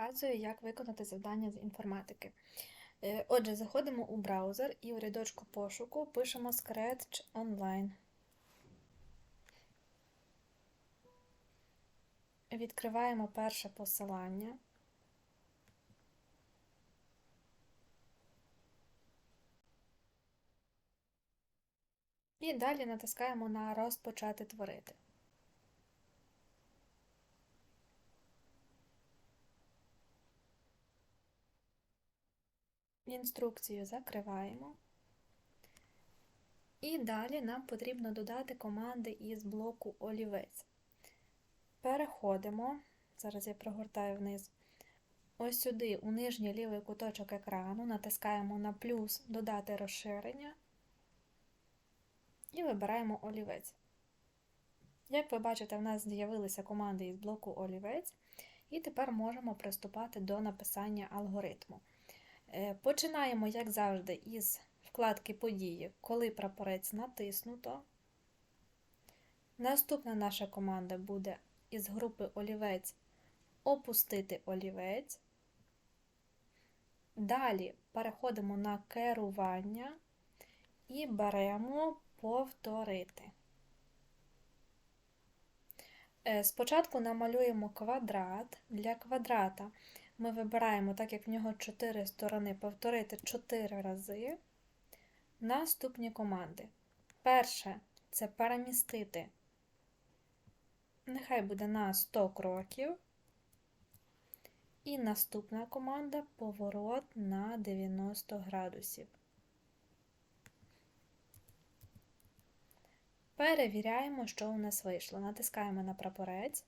Показую, як виконати завдання з інформатики. Е, Отже, заходимо у браузер і у рядочку пошуку пишемо Scratch Online. Відкриваємо перше посилання. І далі натискаємо на Розпочати творити. Інструкцію закриваємо. І далі нам потрібно додати команди із блоку олівець. Переходимо, зараз я прогортаю вниз. Ось сюди, у нижній лівий куточок екрану, натискаємо на плюс Додати розширення і вибираємо олівець. Як ви бачите, в нас з'явилися команди із блоку олівець, і тепер можемо приступати до написання алгоритму. Е, Починаємо, як завжди, із вкладки події, коли прапорець натиснуто. Наступна наша команда буде із групи олівець опустити олівець. Далі переходимо на керування і беремо повторити. Е, Спочатку намалюємо квадрат. Для квадрата ми вибираємо, так як в нього 4 сторони, повторити 4 рази. Наступні команди. Перше це перемістити, нехай буде на 100 кроків. І наступна команда поворот на 90 градусів. Перевіряємо, що у нас вийшло. Натискаємо на прапорець.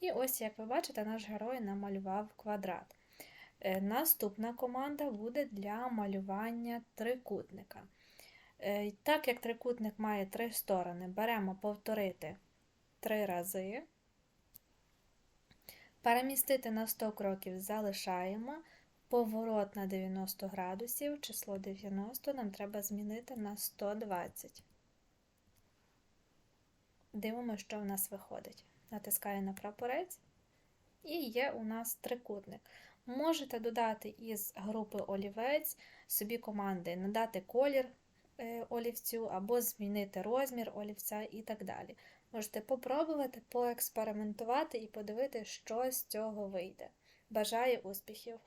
І ось, як ви бачите, наш герой намалював квадрат. Е, Наступна команда буде для малювання трикутника. Е, Так як трикутник має три сторони, беремо повторити три рази. Перемістити на 100 кроків залишаємо. Поворот на 90 градусів, число 90 нам треба змінити на 120. Дивимося, що в нас виходить. Натискаю на прапорець, і є у нас трикутник. Можете додати із групи олівець собі команди, надати колір е, олівцю або змінити розмір олівця і так далі. Можете попробувати, поекспериментувати і подивитися, що з цього вийде. Бажаю успіхів!